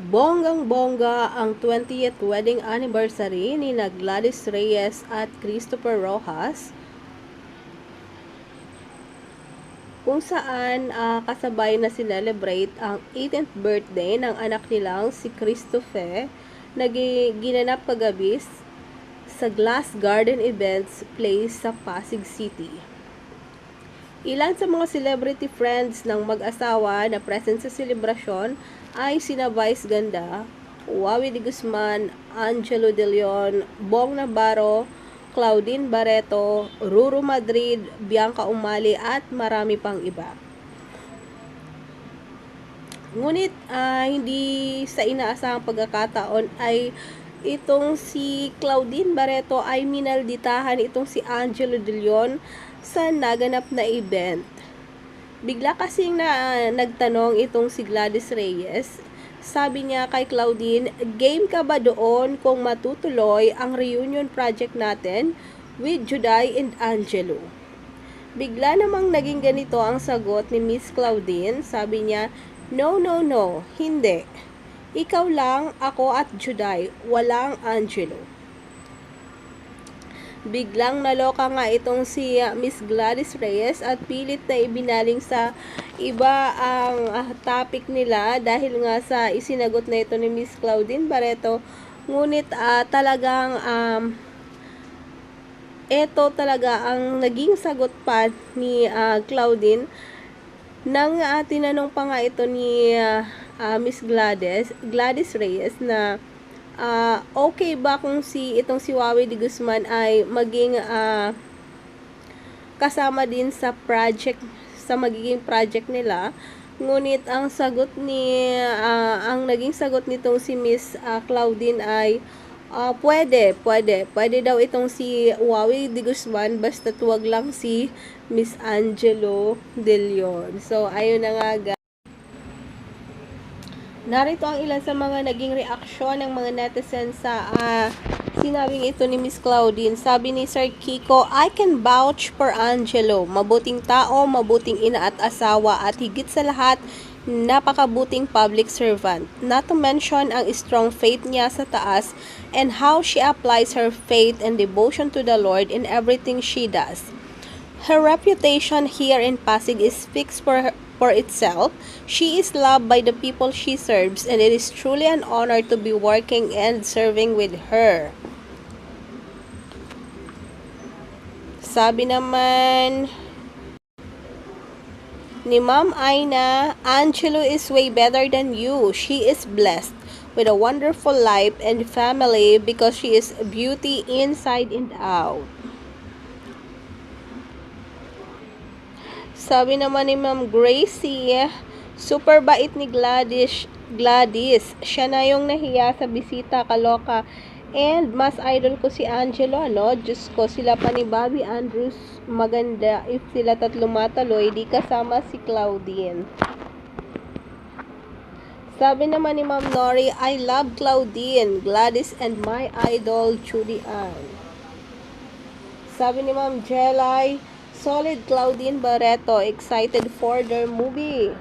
Bonggang-bongga ang 20th wedding anniversary ni na Gladys Reyes at Christopher Rojas kung saan ah, kasabay na sinelebrate ang 18th birthday ng anak nilang si Christopher na gi- ginanap kagabi sa Glass Garden Events Place sa Pasig City. Ilan sa mga celebrity friends ng mag-asawa na present sa selebrasyon ay sina Vice Ganda, Wawi de Guzman, Angelo De Leon, Bong Navarro, Claudine Barreto, Ruru Madrid, Bianca Umali at marami pang iba. Ngunit ah, hindi sa inaasahang pagkakataon ay itong si Claudine Barreto ay minalditahan itong si Angelo De Leon sa naganap na event. Bigla kasing na nagtanong itong si Gladys Reyes. Sabi niya kay Claudine, game ka ba doon kung matutuloy ang reunion project natin with Juday and Angelo? Bigla namang naging ganito ang sagot ni Miss Claudine. Sabi niya, No, no, no, hindi. Ikaw lang, ako at Juday, walang Angelo. Biglang naloka nga itong si uh, Miss Gladys Reyes at pilit na ibinaling sa iba ang ah, topic nila dahil nga sa isinagot na ito ni Miss Claudine Barreto. Ngunit ah, talagang um, ito talaga ang naging sagot pa ni ah, Claudine nang ah, tinanong pa nga ito ni ah, ah, Miss Gladys, Gladys Reyes na ah, okay ba kung si itong si Wawi de Guzman ay maging ah, kasama din sa project sa magiging project nila ngunit ang sagot ni ah, ang naging sagot nitong si Miss ah, Claudine ay ah, pwede, pwede. Pwede daw itong si Wawi de Guzman basta tuwag lang si Miss Angelo De Leon. So, ayun na nga guys. Narito ang ilan sa mga naging reaksyon ng mga netizens sa ah, sinabing ito ni Miss Claudine. Sabi ni Sir Kiko, I can vouch for Angelo. Mabuting tao, mabuting ina at asawa at higit sa lahat, napakabuting public servant. Not to mention ang strong faith niya sa taas and how she applies her faith and devotion to the Lord in everything she does. Her reputation here in Pasig is fixed for her, for itself. She is loved by the people she serves and it is truly an honor to be working and serving with her. Sabi naman ni Ma'am Aina, Angelo is way better than you. She is blessed with a wonderful life and family because she is beauty inside and out. Sabi naman ni Ma'am Gracie, super bait ni Gladys. Gladys, siya na yung nahiya sa bisita, kaloka. And mas idol ko si Angelo, ano? Diyos ko, sila pa ni Bobby Andrews, maganda. If sila tatlo mataloy, di kasama si Claudine. Sabi naman ni Ma'am Nori, I love Claudine, Gladys, and my idol, Judy Ann. Sabi ni Ma'am Jelay, solid Claudine Barreto, excited for their movie.